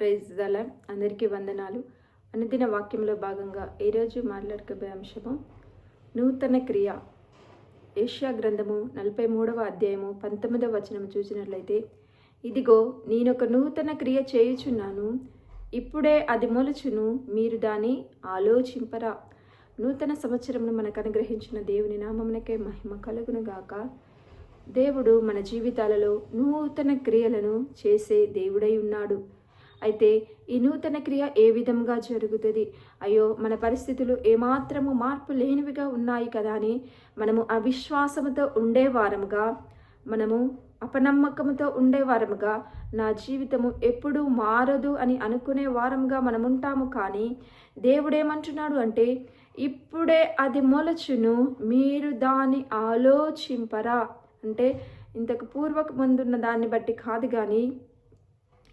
Praise దళ అందరికీ వందనాలు. అనుదిన వాక్యంలో భాగంగా ఈరోజు మాట్లాడుకోబోయే అంశము నూతన క్రియ. ఏషియా గ్రంథము నలభై మూడవ అధ్యాయము పంతొమ్మిదవ వచనం చూసినట్లయితే ఇదిగో నేనొక నూతన క్రియ చేయుచున్నాను. ఇప్పుడే అది మొలుచును మీరు దాన్ని ఆలోచింపరా. నూతన సంవత్సరమును మనకు అనుగ్రహించిన దేవుని నామమునకే మహిమ కలుగును గాక. దేవుడు మన జీవితాలలో నూతన క్రియలను చేసే దేవుడై ఉన్నాడు. అయితే ఈ నూతన క్రియ ఏ విధంగా జరుగుతుంది? అయ్యో మన పరిస్థితులు ఏమాత్రము మార్పు లేనివిగా ఉన్నాయి కదా అని మనము అవిశ్వాసముతో ఉండేవారముగా మనము అపనమ్మకంతో ఉండేవారముగా నా జీవితము ఎప్పుడూ మారదు అని అనుకునే వారముగా మనం ఉంటాము కానీ దేవుడేమంటున్నాడు అంటే ఇప్పుడే అది మొలచును మీరు దాన్ని ఆలోచింపరా. అంటే ఇంతకు పూర్వక ముందున్న దాన్ని బట్టి కాదు కానీ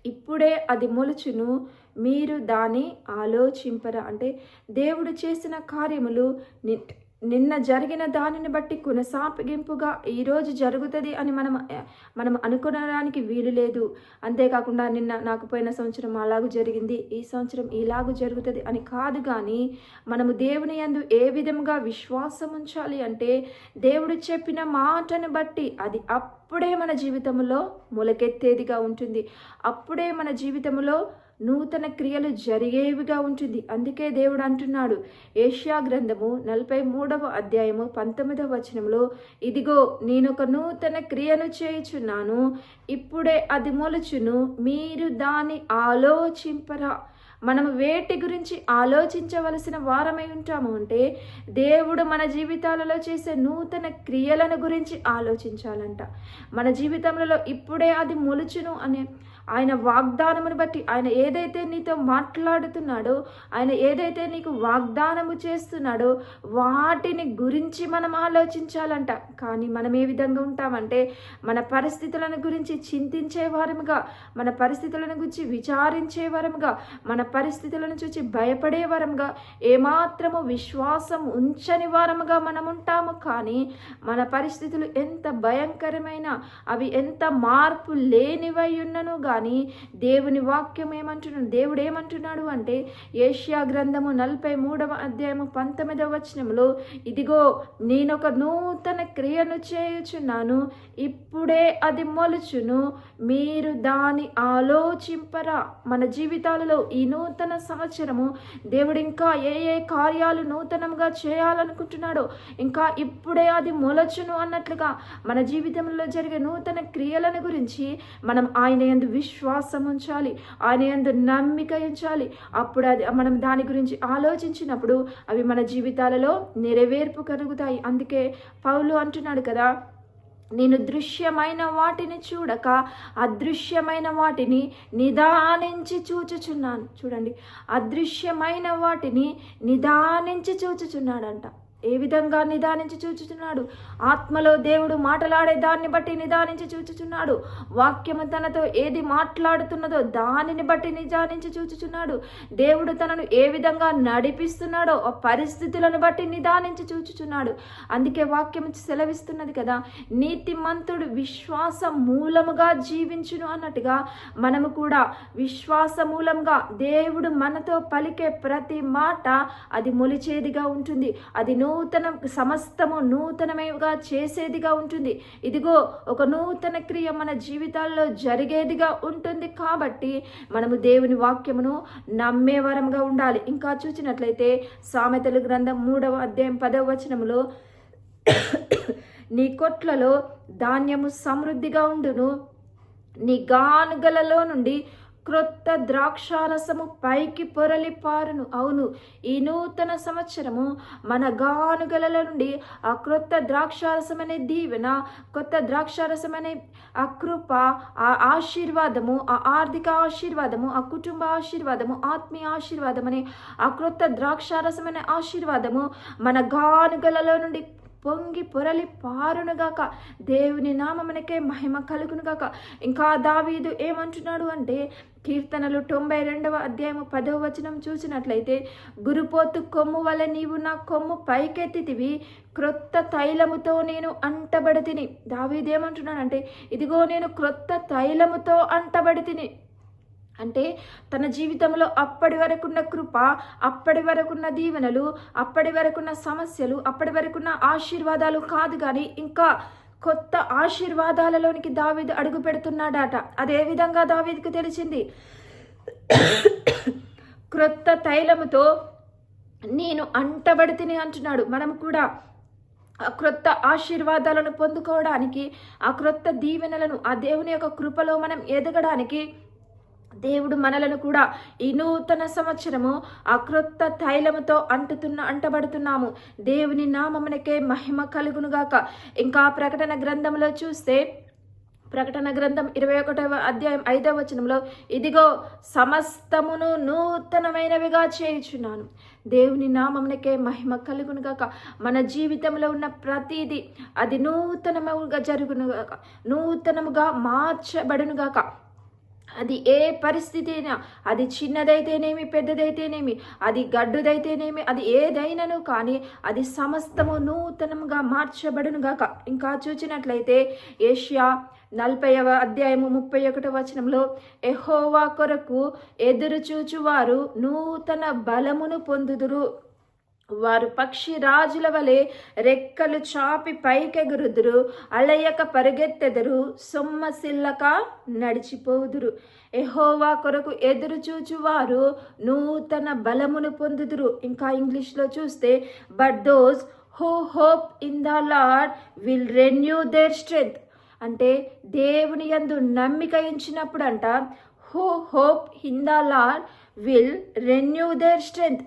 ఇప్పుడే అది మొలుచును. మీరు దాన్ని ఆలోచింపరా. అంటే దేవుడు చేసిన కార్యములు నిట్ నిన్న జరిగిన దానిని బట్టి కొనసాగింపుగా ఈరోజు జరుగుతుంది అని మనం మనం అనుకోవడానికి వీలు లేదు. అంతేకాకుండా నిన్న నాకు పోయిన సంవత్సరం అలాగూ జరిగింది. ఈ సంవత్సరం ఇలాగూ జరుగుతుంది అని కాదు కానీ మనము దేవుని యందు ఏ విధంగా విశ్వాసం ఉంచాలి అంటే దేవుడు చెప్పిన మాటను బట్టి అది అప్పుడే మన జీవితంలో మొలకెత్తేదిగా ఉంటుంది. అప్పుడే మన జీవితంలో నూతన క్రియలు జరిగేవిగా ఉంటుంది. అందుకే దేవుడు అంటున్నాడు. ఏషియా గ్రంథము నలభై మూడవ అధ్యాయము పంతొమ్మిదవ వచనంలో ఇదిగో నేనొక నూతన క్రియను చేయుచున్నాను. ఇప్పుడే అది మొలుచును. మీరు దాన్ని ఆలోచింపరా. మనం వేటి గురించి ఆలోచించవలసిన వారమై ఉంటాము అంటే దేవుడు మన జీవితాలలో చేసే నూతన క్రియలను గురించి ఆలోచించాలంట. మన జీవితంలో ఇప్పుడే అది మొలుచును అనే ఆయన వాగ్దానమును బట్టి ఆయన ఏదైతే నీతో మాట్లాడుతున్నాడో ఆయన ఏదైతే నీకు వాగ్దానము చేస్తున్నాడో వాటిని గురించి మనం ఆలోచించాలంట. కానీ మనం ఏ విధంగా ఉంటామంటే మన పరిస్థితులను గురించి చింతించే వారముగా మన పరిస్థితులను గురించి విచారించే వారముగా మన పరిస్థితులను చూసి భయపడేవారముగా ఏమాత్రము విశ్వాసం ఉంచని వారముగా మనం ఉంటాము. కానీ మన పరిస్థితులు ఎంత భయంకరమైన అవి ఎంత మార్పు లేనివై ఉన్ననుగా కానీ దేవుని వాక్యం ఏమంటున్నాడు దేవుడు ఏమంటున్నాడు అంటే ఏషియా గ్రంథము నలభై మూడవ అధ్యాయము పంతొమ్మిదవ వచనంలో ఇదిగో నేనొక నూతన క్రియను చేయుచున్నాను ఇప్పుడే అది మొలుచును మీరు దాని ఆలోచింపరా. మన జీవితాలలో ఈ నూతన సంవత్సరము దేవుడు ఇంకా ఏ ఏ కార్యాలు నూతనంగా చేయాలనుకుంటున్నాడో ఇంకా ఇప్పుడే అది మొలచును అన్నట్లుగా మన జీవితంలో జరిగే నూతన క్రియలను గురించి మనం ఆయన యందు విశ్వాసం ఉంచాలి ఆయన ఎందు నమ్మిక ఉంచాలి. అప్పుడు అది మనం దాని గురించి ఆలోచించినప్పుడు అవి మన జీవితాలలో నెరవేర్పు కలుగుతాయి. అందుకే పౌలు అంటున్నాడు కదా నేను దృశ్యమైన వాటిని చూడక అదృశ్యమైన వాటిని నిదానించి చూచుచున్నాను. చూడండి అదృశ్యమైన వాటిని నిదానించి చూచుచున్నాడంట. ఏ విధంగా నిదానించి చూచుచున్నాడు? ఆత్మలో దేవుడు మాట్లాడే దాన్ని బట్టి నిదానించి చూచుచున్నాడు. వాక్యము తనతో ఏది మాట్లాడుతున్నదో దానిని బట్టి నిదానించి చూచుచున్నాడు. దేవుడు తనను ఏ విధంగా నడిపిస్తున్నాడో ఆ పరిస్థితులను బట్టి నిదానించి చూచుచున్నాడు. అందుకే వాక్యం సెలవిస్తున్నది కదా నీతిమంతుడు విశ్వాస మూలముగా జీవించును అన్నట్టుగా మనము కూడా విశ్వాస మూలంగా దేవుడు మనతో పలికే ప్రతి మాట అది మొలిచేదిగా ఉంటుంది. అది నూతన సమస్తము నూతనమేగా చేసేదిగా ఉంటుంది. ఇదిగో ఒక నూతన క్రియ మన జీవితాల్లో జరిగేదిగా ఉంటుంది కాబట్టి మనము దేవుని వాక్యమును నమ్మే వరంగా ఉండాలి. ఇంకా చూసినట్లయితే సామెతలు గ్రంథం మూడవ అధ్యాయం పదవ వచనములో నీ కొట్లలో ధాన్యము సమృద్ధిగా ఉండును. నీ గానుగలలో నుండి క్రొత్త ద్రాక్షారసము పైకి పొరలి పారును అవును ఈ నూతన సంవత్సరము మన గానుగలలో నుండి ఆ క్రొత్త ద్రాక్షారసం అనే దీవెన కొత్త ద్రాక్షారసం అనే ఆ కృప ఆ ఆశీర్వాదము ఆ ఆర్థిక ఆశీర్వాదము ఆ కుటుంబ ఆశీర్వాదము ఆత్మీయ ఆశీర్వాదం అనే ఆ క్రొత్త ద్రాక్షారసం అనే ఆశీర్వాదము మన గానుగలలో నుండి పొంగి పొరలి పారునుగాక దేవుని నామమునకే మహిమ కలుగునుగాక ఇంకా దావీదు ఏమంటున్నాడు అంటే కీర్తనలు తొంభై రెండవ అధ్యాయము పదవ వచనం చూసినట్లయితే గురుపోతు కొమ్ము వల్ల నీవు నా కొమ్ము పైకెత్తితివి క్రొత్త తైలముతో నేను అంటబడి తిని. దావీదేమంటున్నాడంటే ఇదిగో నేను క్రొత్త తైలముతో అంటబడి తిని. అంటే తన జీవితంలో అప్పటి వరకున్న కృప అప్పటి వరకున్న దీవెనలు అప్పటి వరకున్న సమస్యలు అప్పటి వరకున్న ఆశీర్వాదాలు కాదు కానీ ఇంకా కొత్త ఆశీర్వాదాలలోనికి దావీదు అడుగు పెడుతున్నాడట. అదే విధంగా దావీదుకు తెలిసింది క్రొత్త తైలముతో నేను అంటబడితిని అంటున్నాడు. మనం కూడా ఆ క్రొత్త ఆశీర్వాదాలను పొందుకోవడానికి ఆ క్రొత్త దీవెనలను ఆ దేవుని యొక్క కృపలో మనం ఎదగడానికి దేవుడు మనలను కూడా ఈ నూతన సంవత్సరము ఆ క్రొత్త తైలముతో అంటుతున్న అంటబడుతున్నాము. దేవుని నామమునకే మహిమ కలుగునుగాక ఇంకా ప్రకటన గ్రంథంలో చూస్తే ప్రకటన గ్రంథం ఇరవై ఒకటవ అధ్యాయం ఐదవ వచనంలో ఇదిగో సమస్తమును నూతనమైనవిగా చేయుచున్నాను. దేవుని నామమునకే మహిమ కలుగునుగాక మన జీవితంలో ఉన్న ప్రతిదీ అది నూతనముగా జరుగునుగాక నూతనముగా మార్చబడునుగాక అది ఏ పరిస్థితి అయినా అది చిన్నదైతేనేమి పెద్దదైతేనేమి అది గడ్డుదైతేనేమి అది ఏదైనాను కానీ అది సమస్తము నూతనముగా మార్చబడునుగాక ఇంకా చూచినట్లయితే ఏషియా నలభైవ అధ్యాయము ముప్పై ఒకటవ వచనంలో ఎహోవా కొరకు ఎదురు చూచువారు నూతన బలమును పొందుదురు. వారు పక్షి రాజుల వలె రెక్కలు చాపి పైకెగురుదురు అలయక పరిగెత్తెదురు సొమ్మసిల్లక నడిచిపోదురు. ఎహోవా కొరకు ఎదురు చూచువారు నూతన బలమును పొందుదురు. ఇంకా ఇంగ్లీష్లో చూస్తే but those who hope in the Lord will renew their strength అంటే దేవుని యందు నమ్మిక ఇచ్చినప్పుడు అంట who hope in the Lord will renew their strength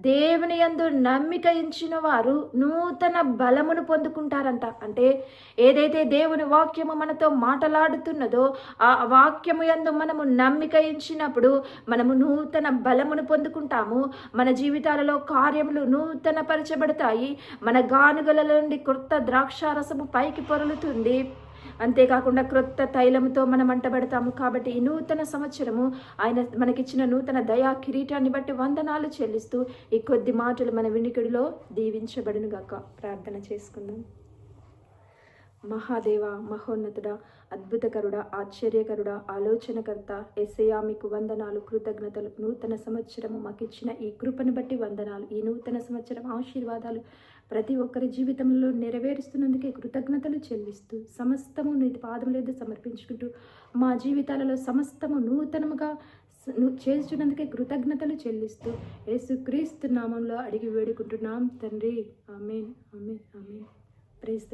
దేవుని యందు నమ్మిక ఇచ్చిన వారు నూతన బలమును పొందుకుంటారంట. అంటే ఏదైతే దేవుని వాక్యము మనతో మాటలాడుతున్నదో ఆ వాక్యము యందు మనము నమ్మిక ఇచ్చినప్పుడు మనము నూతన బలమును పొందుకుంటాము. మన జీవితాలలో కార్యములు నూతన పరచబడతాయి మన గానుగల నుండి కొత్త ద్రాక్షారసము పైకి పొరులుతుంది. అంతేకాకుండా క్రొత్త తైలముతో మనం అంటబడతాము కాబట్టి ఈ నూతన సంవత్సరము ఆయన మనకిచ్చిన నూతన దయా కిరీటాన్ని బట్టి వందనాలు చెల్లిస్తూ ఈ కొద్ది మాటలు మన వినికిడిలో దీవించబడునుగాక. ప్రార్థన చేసుకుందాం. మహాదేవ మహోన్నతుడ అద్భుతకరుడ ఆశ్చర్యకరుడ ఆలోచనకర్త ఎస్ఐయా మీకు వందనాలు కృతజ్ఞతలు. నూతన సంవత్సరము మాకు ఇచ్చిన ఈ కృపను బట్టి వందనాలు ఈ నూతన సంవత్సరం ఆశీర్వాదాలు ప్రతి ఒక్కరి జీవితంలో నెరవేరుస్తున్నందుకే కృతజ్ఞతలు చెల్లిస్తూ సమస్తము నీ పాదములేదు సమర్పించుకుంటూ మా జీవితాలలో సమస్తము నూతనముగా చేస్తున్నందుకే కృతజ్ఞతలు చెల్లిస్తూ యేసుక్రీస్తు నామంలో అడిగి వేడుకుంటున్నాం. తండ్రి ఆమెన్ ఆమెన్ ఆమెన్. ప్రైజ్